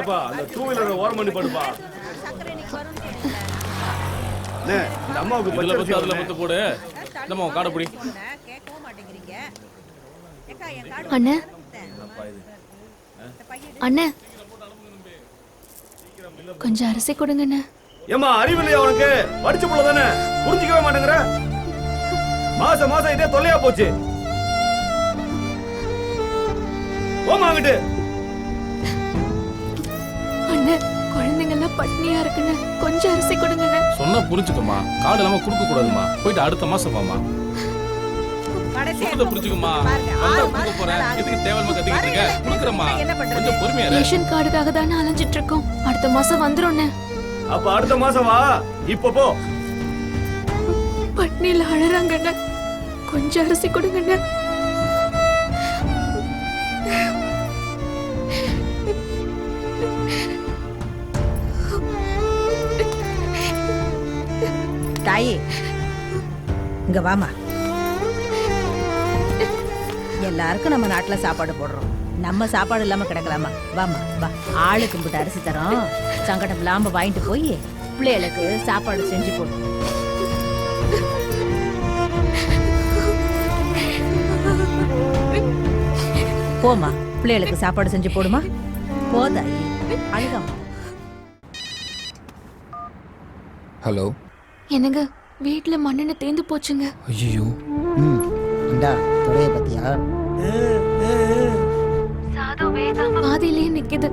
ஏப்பா அந்த two wheeler ஓரம் பண்ணி படுப்பா. சக்கரை இன்னைக்கு வரும்னு சொன்னீங்க. அண்ணே, இந்த அம்மாவுக்கு இதுல பச்சரிசி பத்து அதுல வேணுண்ணே. பத்து போடு. நம்ம காடை பிடி. அண்ணே. அண்ணே. கொஞ்சம் அரிசி கொடுங்கண்ணே. ஏம்மா அறிவில்லையா உனக்கு? படிச்ச புள்ள தானே. புரிஞ்சுக்கவே மாட்டேங்கிற. மாசம் மாசம் இதே தொல்லையா போச்சு. போமா அங்கிட்டு. பட்னியா இருக்குண்ணே கொஞ்சம் அரிசி கொடுங்கண்ணே. சொன்னா புரிஞ்சுக்கம்மா. காடு இல்லாம கொடுக்க கூடாதுமா போயிட்டு அடுத்த மாசம் வாமா ஆறு கொடுக்க போறேன். எதுக்கு தேவையில்லாம கத்திக்கிட்டு இருக்க? கொஞ்சம் பொறுமையா ரேஷன் கார்டுக்காக தானே அலைஞ்சிட்டு இருக்கோம் அடுத்த மாசம் வந்துரும்ண்ணே. அப்ப அடுத்த மாசம் வா. இப்ப போ. பட்னியில அழறாங்கண்ணே. கொஞ்சம் அரிசி கொடுங்கண்ணே. தாயி. இங்க வாமா. எல்லாருக்கும் நம்ம நாட்டுல சாப்பாடு போடுறோம். நம்ம சாப்பாடு இல்லாம கிடக்கலாமா? வாமா வா. ஆளு கும்பிட்டு அரிசி தரோம். சங்கடம் இல்லாம வாங்கிட்டு போய் பிள்ளைகளுக்கு சாப்பாடு செஞ்சு போடும் போமா பிள்ளைகளுக்கு சாப்பாடு செஞ்சு போடுமா? போதாயி அழுகாமா. ஹலோ. என்னங்க வீட்டுல மண்ணெண்ண தேந்து போச்சுங்க. ஐயோ ம் இந்தா துறைய பத்தியா? பாதியிலேயே நிக்குது.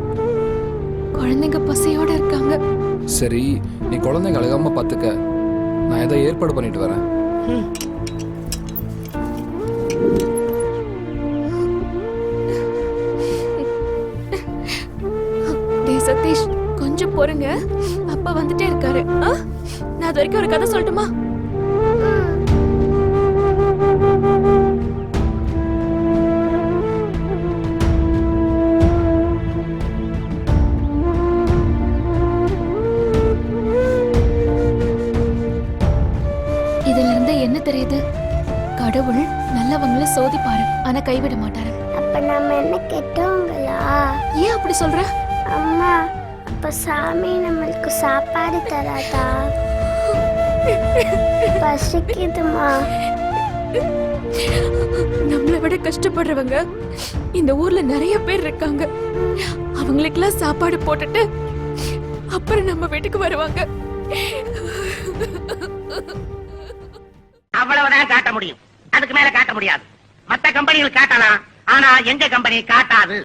குழந்தைங்க பசியோட இருக்காங்க. சரி நீ குழந்தைங்க அழுகாம பார்த்துக்க நான் ஏதோ ஏற்பாடு பண்ணிட்டு வரேன். சதீஷ் கொஞ்சம் பொறுங்க. அப்பா வந்துட்டே இருக்காரு. ஆ? நான் அது வரைக்கும் ஒரு கதை சொல்லட்டுமா? இதுல இருந்து என்ன தெரியுது? கடவுள் நல்லவங்களை சோதிப்பாரு. ஆனா கைவிட மாட்டாரு. அப்ப நம்ம என்ன கெட்டவங்களா? ஏன் அப்படி சொல்ற? அம்மா அப்ப சாமி நம்மளுக்கு சாப்பாடு தராதா? பசிக்குதுமா. நம்மளை விட கஷ்டப்படுறவங்க இந்த ஊர்ல நிறைய பேர் இருக்காங்க. அவங்களுக்கெல்லாம் சாப்பாடு போட்டுட்டு அப்புறம் நம்ம வீட்டுக்கு வருவாங்க. அவ்வளவுதான் காட்ட முடியும். அதுக்கு மேல காட்ட முடியாது. மத்த கம்பெனிகள் காட்டலாம். ஆனா எங்க கம்பெனி காட்டாது?